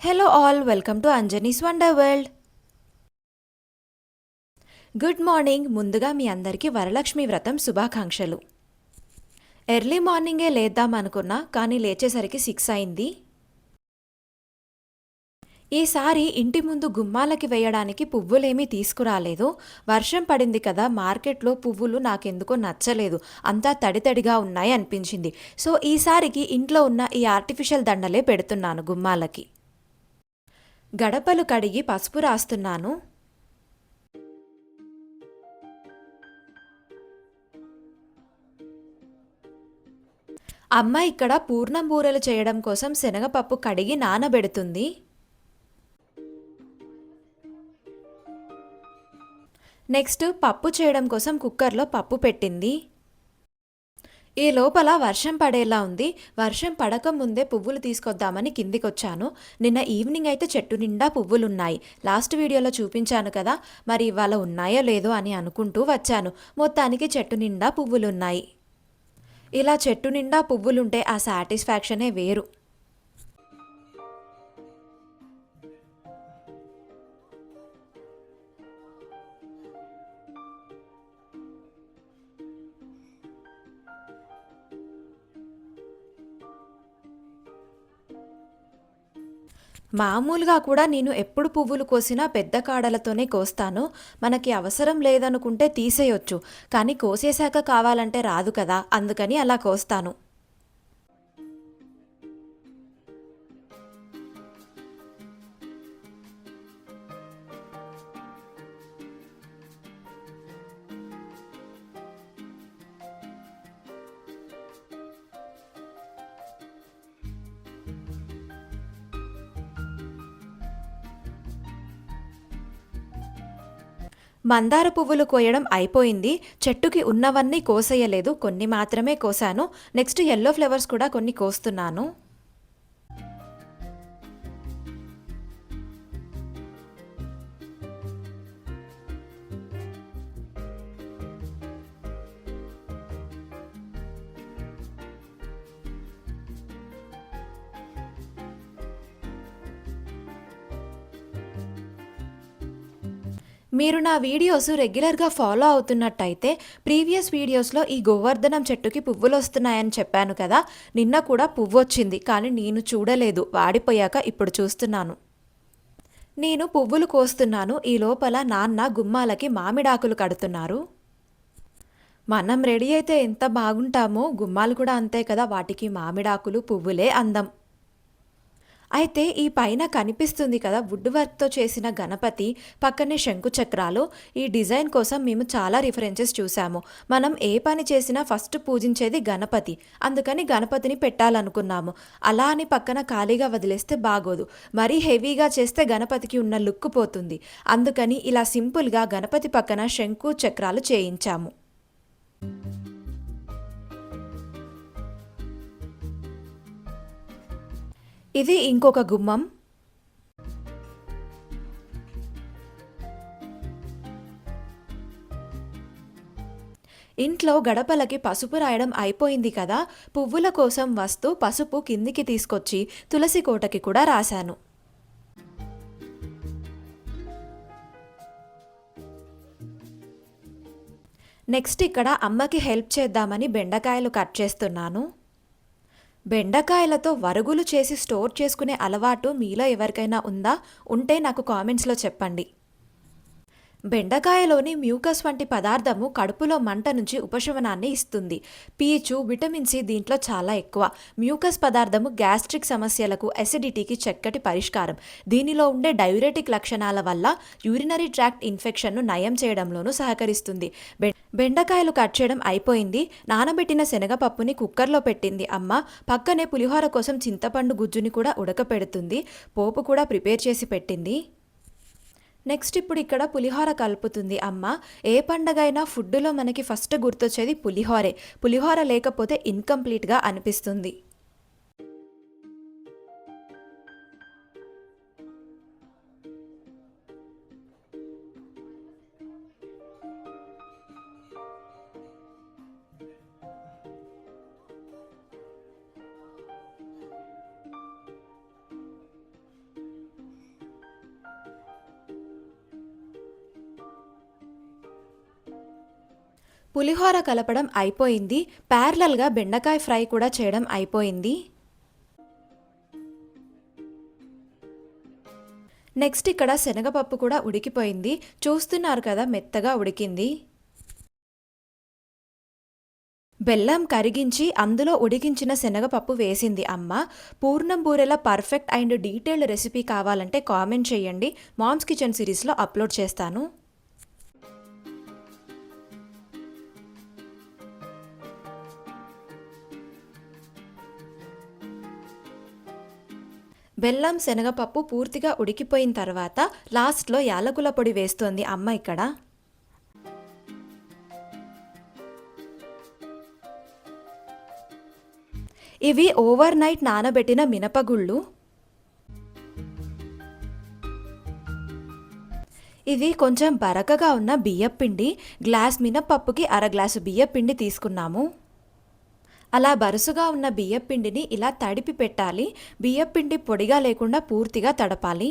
Hello all welcome to Anjani's wonder world good morning ముందుగా మీ అందరికీ వరలక్ష్మి వ్రతం శుభాకాంక్షలు. ఎర్లీ మార్నింగే లేద్దాం అనుకున్నా కానీ లేచేసరికి సిక్స్ అయింది. ఈసారి ఇంటి ముందు గుమ్మాలకి వేయడానికి పువ్వులేమీ తీసుకురాలేదు. వర్షం పడింది కదా మార్కెట్లో పువ్వులు నాకెందుకో నచ్చలేదు. అంతా తడి తడిగా ఉన్నాయి అనిపించింది. సో ఈసారికి ఇంట్లో ఉన్న ఈ ఆర్టిఫిషియల్ దండలే పెడుతున్నాను గుమ్మాలకి. గడపలు కడిగి పసుపు రాస్తున్నాను. అమ్మ ఇక్కడ పూర్ణం బూరెలు చేయడం కోసం శనగపప్పు కడిగి నానబెడుతుంది. నెక్స్ట్ పప్పు చేయడం కోసం కుక్కర్లో పప్పు పెట్టింది. ఈ లోపల వర్షం పడేలా ఉంది. వర్షం పడక ముందే పువ్వులు తీసుకొద్దామని కిందికొచ్చాను. నిన్న ఈవినింగ్ అయితే చెట్టు నిండా పువ్వులున్నాయి. లాస్ట్ వీడియోలో చూపించాను కదా మరి ఇవాళ ఉన్నాయో లేదో అని అనుకుంటూ వచ్చాను. మొత్తానికి చెట్టు నిండా పువ్వులున్నాయి. ఇలా చెట్టు నిండా పువ్వులుంటే ఆ సాటిస్ఫాక్షనే వేరు. మామూలుగా కూడా నేను ఎప్పుడు పువ్వులు కోసినా పెద్ద కాడలతోనే కోస్తాను. మనకి అవసరం లేదనుకుంటే తీసేయొచ్చు. కానీ కోసేశాక కావాలంటే రాదు కదా అందుకని అలా కోస్తాను. మందార పువ్వులు కోయడం అయిపోయింది. చెట్టుకి ఉన్నవన్నీ కోసేయలేదు. కొన్ని మాత్రమే కోసాను. నెక్స్ట్ ఎల్లో ఫ్లవర్స్ కూడా కొన్ని కోస్తున్నాను. మీరు నా వీడియోస్ రెగ్యులర్గా ఫాలో అవుతున్నట్టయితే ప్రీవియస్ వీడియోస్లో ఈ గోవర్ధనం చెట్టుకి పువ్వులు వస్తున్నాయని చెప్పాను కదా నిన్న కూడా పువ్వు వచ్చింది కానీ నేను చూడలేదు వాడిపోయాక ఇప్పుడు చూస్తున్నాను. నేను పువ్వులు కోస్తున్నాను ఈ లోపల నాన్న గుమ్మాలకి మామిడాకులు కడుతున్నారు. మనం రెడీ అయితే ఎంత బాగుంటామో గుమ్మాలు కూడా అంతే కదా వాటికి మామిడాకులు పువ్వులే అందం. అయితే ఈ పైన కనిపిస్తుంది కదా వుడ్ వర్క్తో చేసిన గణపతి పక్కనే శంకుచక్రాలు ఈ డిజైన్ కోసం మేము చాలా రిఫరెన్సెస్ చూసాము. మనం ఏ పని చేసినా ఫస్ట్ పూజించేది గణపతి. అందుకని గణపతిని పెట్టాలనుకున్నాము. అలా అని పక్కన ఖాళీగా వదిలేస్తే బాగోదు. మరీ హెవీగా చేస్తే గణపతికి ఉన్న లుక్ పోతుంది. అందుకని ఇలా సింపుల్గా గణపతి పక్కన శంకు చక్రాలు చేయించాము. ఇది ఇంకొక గుమ్మం. ఇంట్లో గడపలకి పసుపు రాయడం అయిపోయింది కదా పువ్వుల కోసం వస్తూ పసుపు కిందికి తీసుకొచ్చి తులసి కోటకి కూడా రాశాను. నెక్స్ట్ ఇక్కడ అమ్మకి హెల్ప్ చేద్దామని బెండకాయలు కట్ చేస్తున్నాను. బెండకాయలతో వరుగులు చేసి స్టోర్ చేసుకునే అలవాటు మీలో ఎవరికైనా ఉందా? ఉంటే నాకు కామెంట్స్లో చెప్పండి. బెండకాయలోని మ్యూకస్ వంటి పదార్థము కడుపులో మంట నుంచి ఉపశమనాన్ని ఇస్తుంది. పీచు విటమిన్ సి దీంట్లో చాలా ఎక్కువ. మ్యూకస్ పదార్థము గ్యాస్ట్రిక్ సమస్యలకు అసిడిటీకి చక్కటి పరిష్కారం. దీనిలో ఉండే డైయురెటిక్ లక్షణాల వల్ల యూరినరీ ట్రాక్ట్ ఇన్ఫెక్షన్ను నయం చేయడంలోనూ సహకరిస్తుంది. బె బెండకాయలు కట్ చేయడం అయిపోయింది. నానబెట్టిన శనగపప్పుని కుక్కర్లో పెట్టింది అమ్మ. పక్కనే పులిహోర కోసం చింతపండు గుజ్జుని కూడా ఉడకపెడుతుంది. పోపు కూడా ప్రిపేర్ చేసి పెట్టింది. నెక్స్ట్ ఇప్పుడు ఇక్కడ పులిహోర కలుపుతుంది. అమ్మ ఏ పండగ అయినా ఫుడ్లో మనకి ఫస్ట్ గుర్తొచ్చేది పులిహోరే. పులిహోర లేకపోతే ఇన్కంప్లీట్గా అనిపిస్తుంది. పులిహోర కలపడం అయిపోయింది. ప్యారలల్గా బెండకాయ ఫ్రై కూడా చేయడం అయిపోయింది. నెక్స్ట్ ఇక్కడ శనగపప్పు కూడా ఉడికిపోయింది. చూస్తున్నారు కదా మెత్తగా ఉడికింది. బెల్లం కరిగించి అందులో ఉడికించిన శనగపప్పు వేసింది అమ్మ. పూర్ణం బూరెల పర్ఫెక్ట్ అండ్ డీటెయిల్డ్ రెసిపీ కావాలంటే కామెంట్ చేయండి. మామ్స్ కిచెన్ సిరీస్లో అప్లోడ్ చేస్తాను. బెల్లం శనగపప్పు పూర్తిగా ఉడికిపోయిన తర్వాత లాస్ట్లో యాలకుల పొడి వేస్తోంది అమ్మ ఇక్కడ. ఇవి ఓవర్ నైట్ నానబెట్టిన మినపగుళ్ళు. ఇది కొంచెం బరకగా ఉన్న బియ్యపిండి. గ్లాస్ మినపప్పుకి అర గ్లాసు బియ్యపిండి తీసుకున్నాము. అలా బరుసుగా ఉన్న బియ్యపిండిని ఇలా తడిపి పెట్టాలి. బియ్యపిండి పొడిగా లేకుండా పూర్తిగా తడపాలి.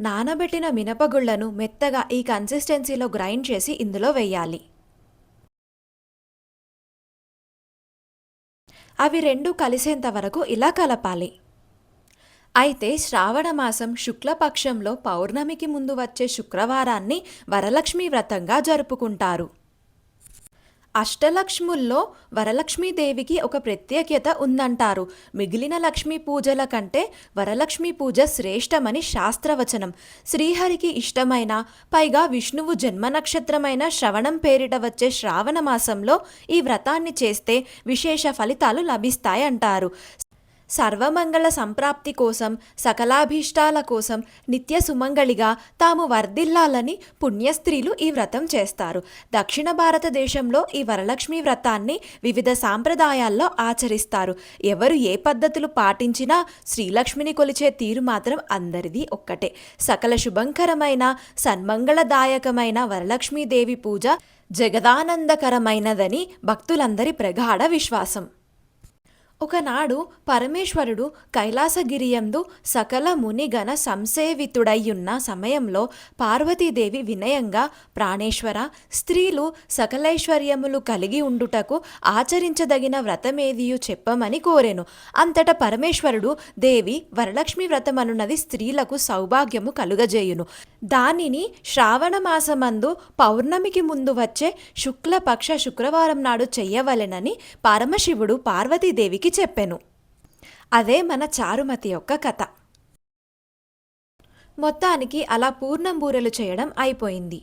నానబెట్టిన మినపగుళ్ళను మెత్తగా ఈ కన్సిస్టెన్సీలో గ్రైండ్ చేసి ఇందులో వేయాలి. అవి రెండు కలిసేంత వరకు ఇలా కలపాలి. అయితే శ్రావణ మాసం శుక్లపక్షంలో పౌర్ణమికి ముందు వచ్చే శుక్రవారాన్ని వరలక్ష్మి వ్రతంగా జరుపుకుంటారు. అష్టలక్ష్ముల్లో వరలక్ష్మీదేవికి ఒక ప్రత్యేకత ఉందంటారు. మిగిలిన లక్ష్మీ పూజల కంటే వరలక్ష్మి పూజ శ్రేష్టమని శాస్త్రవచనం. శ్రీహరికి ఇష్టమైన పైగా విష్ణువు జన్మ నక్షత్రమైన శ్రవణం పేరిట వచ్చే శ్రావణ మాసంలో ఈ వ్రతాన్ని చేస్తే విశేష ఫలితాలు లభిస్తాయంటారు. సర్వమంగళ సంప్రాప్తి కోసం సకలాభీష్టాల కోసం నిత్య సుమంగళిగా తాము వర్ధిల్లాలని పుణ్యస్త్రీలు ఈ వ్రతం చేస్తారు. దక్షిణ భారతదేశంలో ఈ వరలక్ష్మి వ్రతాన్ని వివిధ సాంప్రదాయాల్లో ఆచరిస్తారు. ఎవరు ఏ పద్ధతులు పాటించినా శ్రీలక్ష్మిని కొలిచే తీరు మాత్రం అందరిది ఒక్కటే. సకల శుభంకరమైన సన్మంగళదాయకమైన వరలక్ష్మీదేవి పూజ జగదానందకరమైనదని భక్తులందరి ప్రగాఢ విశ్వాసం. ఒకనాడు పరమేశ్వరుడు కైలాసగిరియందు సకల మునిగణ సంసేవితుడయ్యున్న సమయంలో పార్వతీదేవి వినయంగా ప్రాణేశ్వర స్త్రీలు సకలైశ్వర్యములు కలిగి ఉండుటకు ఆచరించదగిన వ్రతమేదియు చెప్పమని కోరెను. అంతట పరమేశ్వరుడు దేవి వరలక్ష్మి వ్రతమనున్నది స్త్రీలకు సౌభాగ్యము కలుగజేయును. దానిని శ్రావణ మాసమందు పౌర్ణమికి ముందు వచ్చే శుక్లపక్ష శుక్రవారం నాడు చెయ్యవలెనని పరమశివుడు పార్వతీదేవికి చెప్పెను. అదే మన చారుమతి యొక్క కథ. మొత్తానికి అలా పూర్ణం బూరెలు చేయడం అయిపోయింది.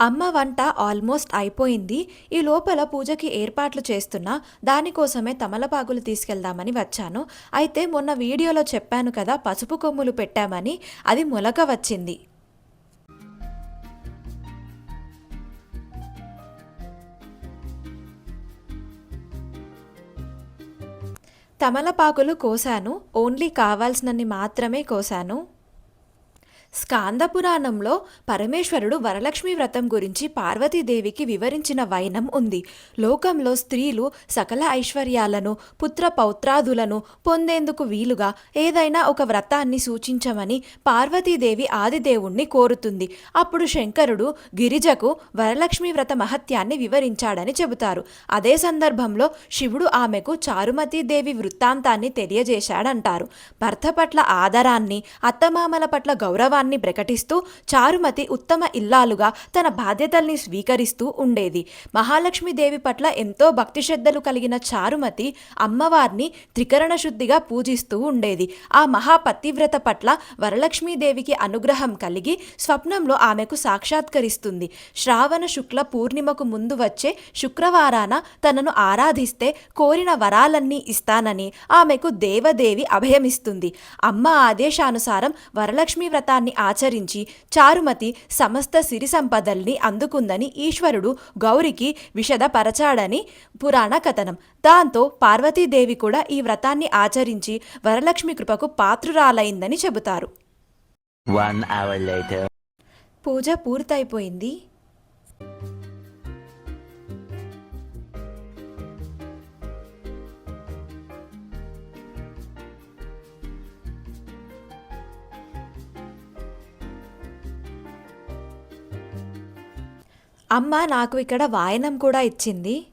అమ్మ వంట ఆల్మోస్ట్ అయిపోయింది. ఈ లోపల పూజకి ఏర్పాట్లు చేస్తున్నా దానికోసమే తమలపాకులు తీసుకెళ్దామని వచ్చాను. అయితే మొన్న వీడియోలో చెప్పాను కదా పసుపు కొమ్ములు పెట్టామని అది మొలక వచ్చింది. తమలపాకులు కోసాను. ఓన్లీ కావాల్సినన్ని మాత్రమే కోసాను. స్కాంద పురాణంలో పరమేశ్వరుడు వరలక్ష్మి వ్రతం గురించి పార్వతీదేవికి వివరించిన వైనం ఉంది. లోకంలో స్త్రీలు సకల ఐశ్వర్యాలను పుత్ర పౌత్రాదులను పొందేందుకు వీలుగా ఏదైనా ఒక వ్రతాన్ని సూచించమని పార్వతీదేవి ఆదిదేవుణ్ణి కోరుతుంది. అప్పుడు శంకరుడు గిరిజకు వరలక్ష్మి వ్రత మహత్యాన్ని వివరించాడని చెబుతారు. అదే సందర్భంలో శివుడు ఆమెకు చారుమతీదేవి వృత్తాంతాన్ని తెలియజేశాడంటారు. భర్త పట్ల ఆదరాన్ని అత్తమామల పట్ల గౌరవాన్ని గౌరవాన్ని ప్రకటిస్తూ చారుమతి ఉత్తమ ఇల్లాలుగా తన బాధ్యతల్ని స్వీకరిస్తూ ఉండేది. మహాలక్ష్మీదేవి పట్ల ఎంతో భక్తి శ్రద్ధలు కలిగిన చారుమతి అమ్మవారిని త్రికరణ శుద్ధిగా పూజిస్తూ ఉండేది. ఆ మహాపతివ్రత పట్ల వరలక్ష్మీదేవికి అనుగ్రహం కలిగి స్వప్నంలో ఆమెకు సాక్షాత్కరిస్తుంది. శ్రావణ శుక్ల పూర్ణిమకు ముందు వచ్చే శుక్రవారాన తనను ఆరాధిస్తే కోరిన వరాలన్నీ ఇస్తానని ఆమెకు దేవదేవి అభయమిస్తుంది. అమ్మ ఆదేశానుసారం వరలక్ష్మి వ్రతాన్ని ఆచరించి చారుమతి సమస్త సిరి సంపదల్ని అందుకుందని ఈశ్వరుడు గౌరికి విషదపరచాడని పురాణ కథనం. దాంతో పార్వతీదేవి కూడా ఈ వ్రతాన్ని ఆచరించి వరలక్ష్మి కృపకు పాత్రురాలైందని చెబుతారు. పూజ పూర్తయిపోయింది. అమ్మ నాకు ఇక్కడ వాయనం కూడా ఇచ్చింది.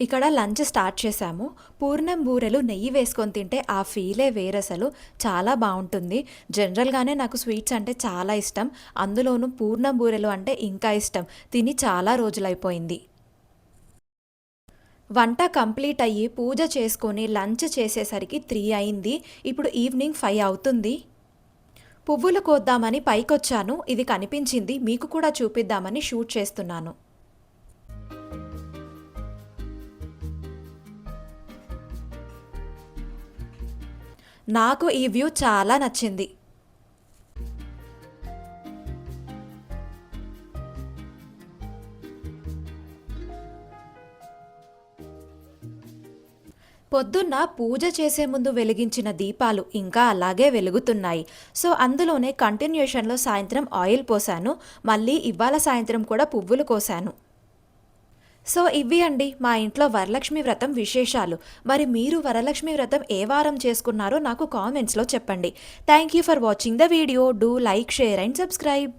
ఇక్కడ లంచ్ స్టార్ట్ చేశాము. పూర్ణం బూరెలు నెయ్యి వేసుకొని తింటే ఆ ఫీలే వేరసలు. చాలా బాగుంటుంది. జనరల్గానే నాకు స్వీట్స్ అంటే చాలా ఇష్టం. అందులోనూ పూర్ణం బూరెలు అంటే ఇంకా ఇష్టం. తిని చాలా రోజులైపోయింది. వంట కంప్లీట్ అయ్యి పూజ చేసుకొని లంచ్ చేసేసరికి త్రీ అయింది. ఇప్పుడు ఈవినింగ్ ఫైవ్ అవుతుంది. పువ్వులు కోద్దామని పైకొచ్చాను. ఇది కనిపించింది. మీకు కూడా చూపిద్దామని షూట్ చేస్తున్నాను. నాకు ఈ వ్యూ చాలా నచ్చింది. పొద్దున్న పూజ చేసే ముందు వెలిగించిన దీపాలు ఇంకా అలాగే వెలుగుతున్నాయి. సో అందులోనే కంటిన్యూషన్లో సాయంత్రం ఆయిల్ పోసాను. మళ్ళీ ఇవాళ సాయంత్రం కూడా పువ్వులు కోసాను. సో ఇవి అండి మా ఇంట్లో వరలక్ష్మి వ్రతం విశేషాలు. మరి మీరు వరలక్ష్మి వ్రతం ఏ వారం చేసుకున్నారో నాకు కామెంట్స్లో చెప్పండి. Thank you for watching the video do like share and subscribe